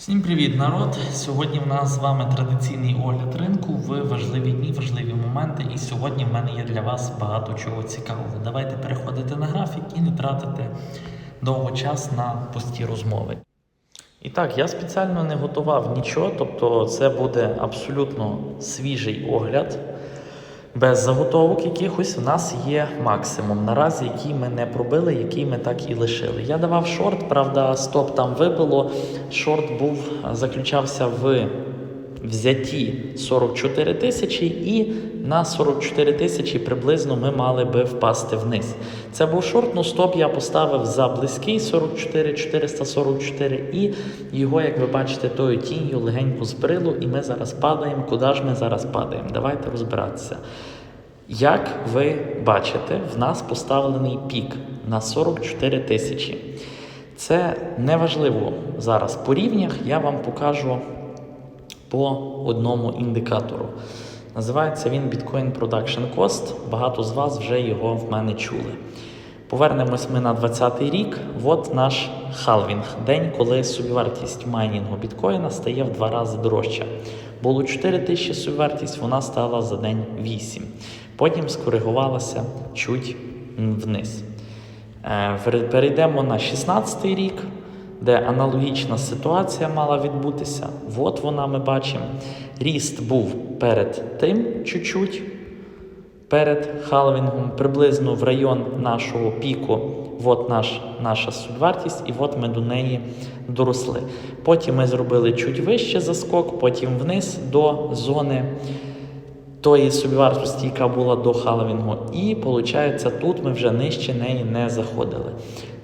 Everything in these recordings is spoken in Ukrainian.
Всім привіт, народ! Сьогодні в нас з вами традиційний огляд ринку в важливі дні, важливі моменти. І сьогодні в мене є для вас багато чого цікавого. Давайте переходити на графік і не тратити довго час на пусті розмови. І так, я спеціально не готував нічого, тобто це буде абсолютно свіжий огляд. Без заготовок якихось в нас є максимум наразі, який ми не пробили, який ми так і лишили. Я давав шорт, правда, стоп там вибило. Шорт був заключався в взятті 44 тисячі, і на 44 тисячі приблизно ми мали би впасти вниз. Це був шорт, ну стоп я поставив за близький 44 444, і його, як ви бачите, тою тінню легенько збрило, і ми зараз падаємо. Куди ж ми зараз падаємо? Давайте розбиратися. Як ви бачите, в нас поставлений пік на 44 тисячі. Це неважливо зараз по рівнях, я вам покажу по одному індикатору. Називається він Bitcoin Production Cost. Багато з вас вже його в мене чули. Повернемось ми на 20-й рік. От наш халвінг. День, коли собівартість майнінгу біткоїна стає в два рази дорожча. Було 4 тисячі собівартість, вона стала за день 8. Потім скоригувалася чуть вниз. Е, Перейдемо на 16-й рік, де аналогічна ситуація мала відбутися. От вона ми бачимо. Ріст був перед тим чуть-чуть, перед халвінгом, приблизно в район нашого піку. От наш, наша субвартість, і от ми до неї доросли. Потім ми зробили чуть вище заскок, потім вниз до зони тої собівартості, яка була до халвінгу. І виходить, тут ми вже нижче неї не заходили.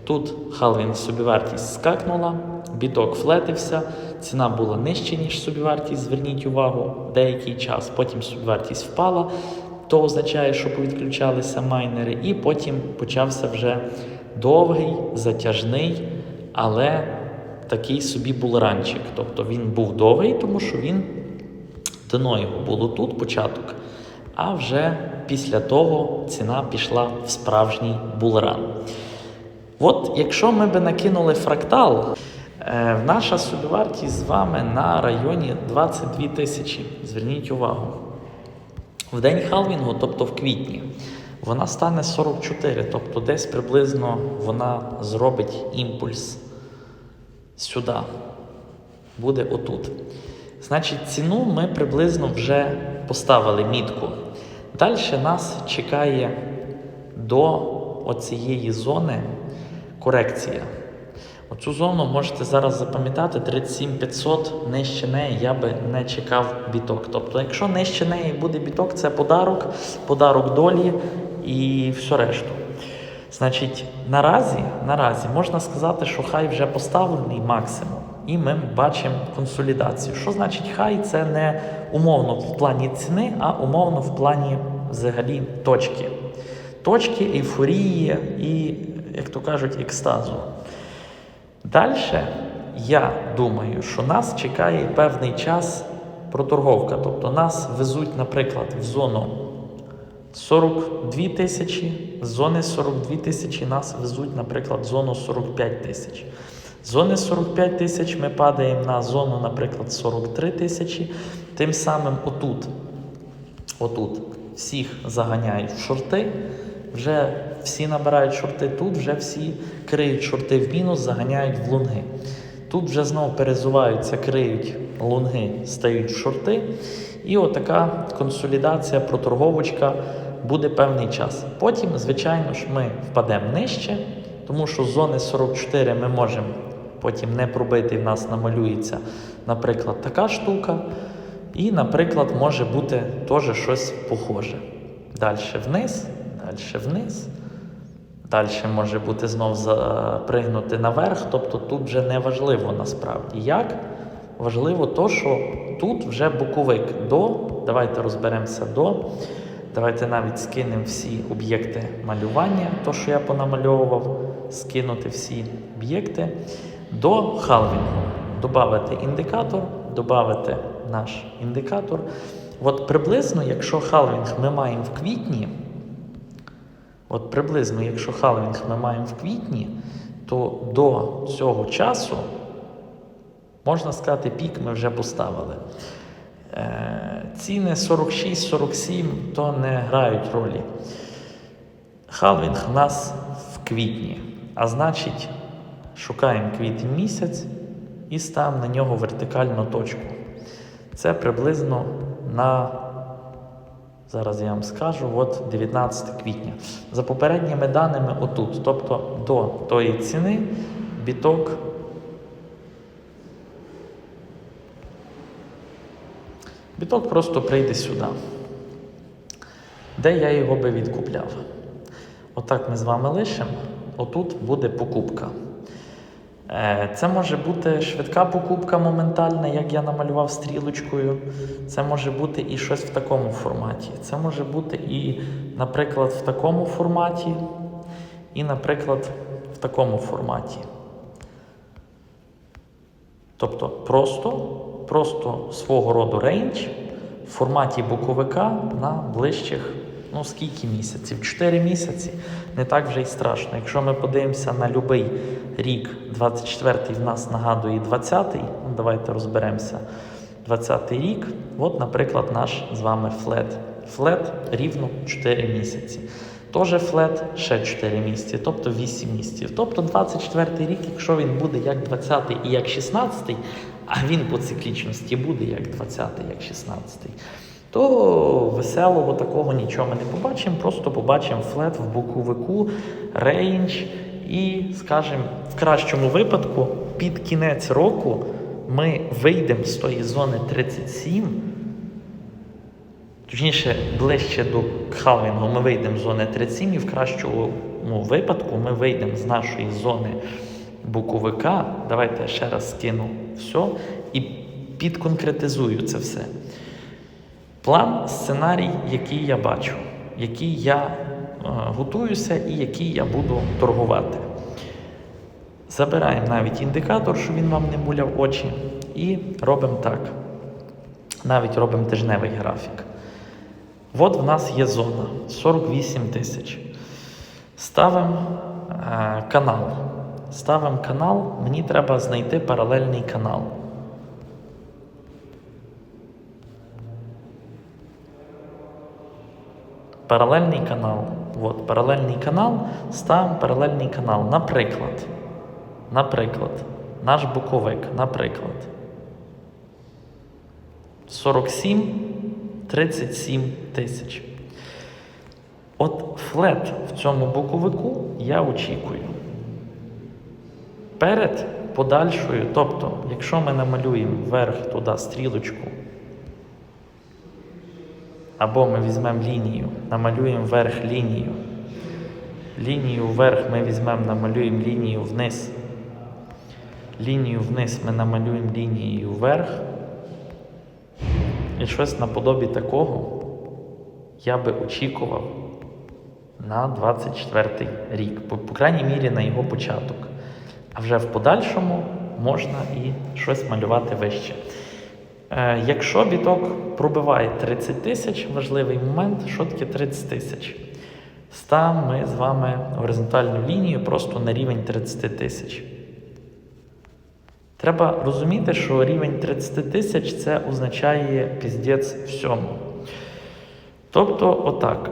Тут халвінг собівартість скакнула, біток флетився, ціна була нижче, ніж собівартість. Зверніть увагу, деякий час. Потім собівартість впала, то означає, що повідключалися майнери, і потім почався вже довгий, затяжний, але такий собі булранчик. Тобто він був довгий, тому що він дно його було тут початок. А вже після того ціна пішла в справжній булран. От якщо ми би накинули фрактал, е, наша собівартість з вами на районі 22 тисячі. Зверніть увагу. В день халвінгу, тобто в квітні, вона стане 44, тобто десь приблизно вона зробить імпульс сюди. Буде отут. Значить, ціну ми приблизно вже поставили мітку. Далі нас чекає до оцієї зони корекція. Оцю зону можете зараз запам'ятати 37500, нижче неї я би не чекав біток. Тобто, якщо нижче неї буде біток, це подарок, подарок долі і все решту. Значить, наразі, наразі можна сказати, що хай вже поставлений максимум. І ми бачимо консолідацію. Що значить хай? Це не умовно в плані ціни, а умовно в плані взагалі точки. Точки, ейфорії і, як то кажуть, екстазу. Далі я думаю, що нас чекає певний час проторговка. Тобто нас везуть, наприклад, в зону 42 тисячі, з зони 42 тисячі нас везуть, наприклад, в зону 45 тисяч. З зони 45 тисяч ми падаємо на зону, наприклад, 43 тисячі. Тим самим отут, отут всіх заганяють в шорти. Вже всі набирають шорти, тут вже всі криють шорти в мінус, заганяють в лунги. Тут вже знову перезуваються, криють лунги, стають в шорти. І отака консолідація, проторговочка буде певний час. Потім, звичайно ж, ми впадемо нижче, тому що з зони 44 ми можемо потім не пробити, в нас намалюється, наприклад, така штука. І, наприклад, може бути теж щось похоже. Далі вниз, далі вниз. Далі може бути знов запригнути наверх, тобто тут вже не важливо насправді як. Важливо то, що тут вже боковик до. Давайте розберемося до. Давайте навіть скинемо всі об'єкти малювання, то, що я понамальовував, скинути всі об'єкти до халвінгу. Добавити індикатор, додати наш індикатор. От приблизно, якщо халвінг ми маємо в квітні, от приблизно, якщо халвінг ми маємо в квітні, то до цього часу Можна сказати, пік ми вже поставили. Е, ціни 46-47 то не грають ролі. Халвінг у нас в квітні, а значить, шукаємо квітень місяць і ставимо на нього вертикальну точку. Це приблизно на, зараз я вам скажу, от 19 квітня. За попередніми даними, отут, тобто до тої ціни біток. Біток просто прийде сюди. Де я його би відкупляв? Отак ми з вами лишимо. Отут буде покупка. Е, Це може бути швидка покупка моментальна, як я намалював стрілочкою. Це може бути і щось в такому форматі. Це може бути і, наприклад, в такому форматі, і, наприклад, в такому форматі. Тобто просто, просто свого роду рейндж в форматі боковика на ближчих, ну скільки місяців? 4 місяці. Не так вже й страшно. Якщо ми подивимося на будь-який рік, 24-й в нас нагадує 20-й, ну давайте розберемося. 20-й рік, от, наприклад, наш з вами флет. Флет рівно 4 місяці. Тоже флет ще 4 місяці, тобто 8 місяців. Тобто 24 рік, якщо він буде як 20 і як 16-й, а він по циклічності буде як 20-й, як 16-й, то веселого такого нічого ми не побачимо, просто побачимо флет в боковику, рейндж, і, скажімо, в кращому випадку, під кінець року ми вийдемо з тої зони 37. Точніше, ближче до халвінгу ми вийдемо з зони 37 і в кращому випадку ми вийдемо з нашої зони буковика. Давайте я ще раз скину все і підконкретизую це все. План, сценарій, який я бачу, який я готуюся і який я буду торгувати. Забираємо навіть індикатор, щоб він вам не муляв очі, і робимо так. Навіть робимо тижневий графік. От в нас є зона 48 тисяч. Ставимо е, канал. Ставимо канал, мені треба знайти паралельний канал. Паралельний канал. От, паралельний канал. Ставимо паралельний канал. Наприклад. Наприклад, наш боковик, наприклад. 47 37 тисяч. От флет в цьому боковику я очікую. Перед подальшою, тобто, якщо ми намалюємо вверх туди стрілочку, або ми візьмемо лінію, намалюємо вверх лінію, лінію вверх ми візьмемо, намалюємо лінію вниз, лінію вниз ми намалюємо лінією вверх. І щось наподобі такого я би очікував на 24 рік, по, по крайній мірі на його початок. А вже в подальшому можна і щось малювати вище. Е, якщо біток пробиває 30 тисяч, важливий момент, що таке 30 тисяч? Ставимо ми з вами горизонтальну лінію просто на рівень 30 тисяч. Треба розуміти, що рівень 30 тисяч це означає піздець всьому. Тобто, отак.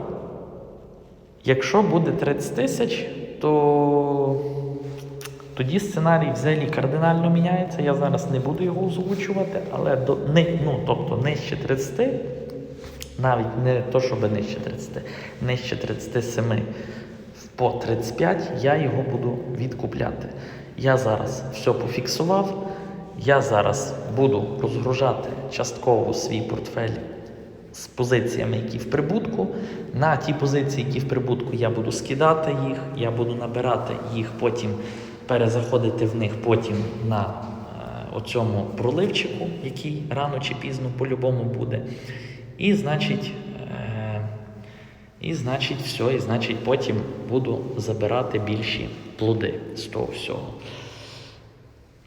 Якщо буде 30 тисяч, то тоді сценарій взагалі кардинально міняється. Я зараз не буду його озвучувати, але до, не, ну, тобто нижче 30, навіть не то, щоб нижче 30, нижче 37 по 35 я його буду відкупляти. Я зараз все пофіксував. Я зараз буду розгружати частково свій портфель з позиціями, які в прибутку. На ті позиції, які в прибутку, я буду скидати їх, я буду набирати їх, потім перезаходити в них потім на е, оцьому проливчику, який рано чи пізно по-любому буде. І значить. е, і значить, все, і значить, потім буду забирати більші плоди з того всього.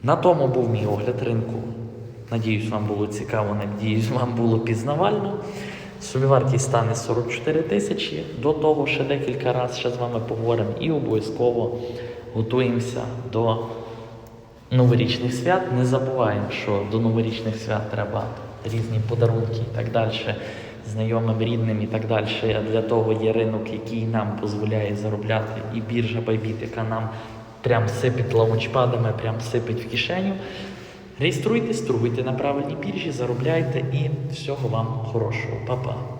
На тому був мій огляд ринку. Надіюсь, вам було цікаво, надіюсь, вам було пізнавально. Собівартість стане 44 тисячі. До того ще декілька разів ще з вами поговоримо і обов'язково готуємося до новорічних свят. Не забуваємо, що до новорічних свят треба різні подарунки і так далі, знайомим, рідним і так далі. Для того є ринок, який нам дозволяє заробляти, і біржа Bybit, яка нам прям сипить лаунчпадами, прям сипить в кишеню. Реєструйтесь, торгуйте на правильній біржі, заробляйте і всього вам хорошого. Па-па.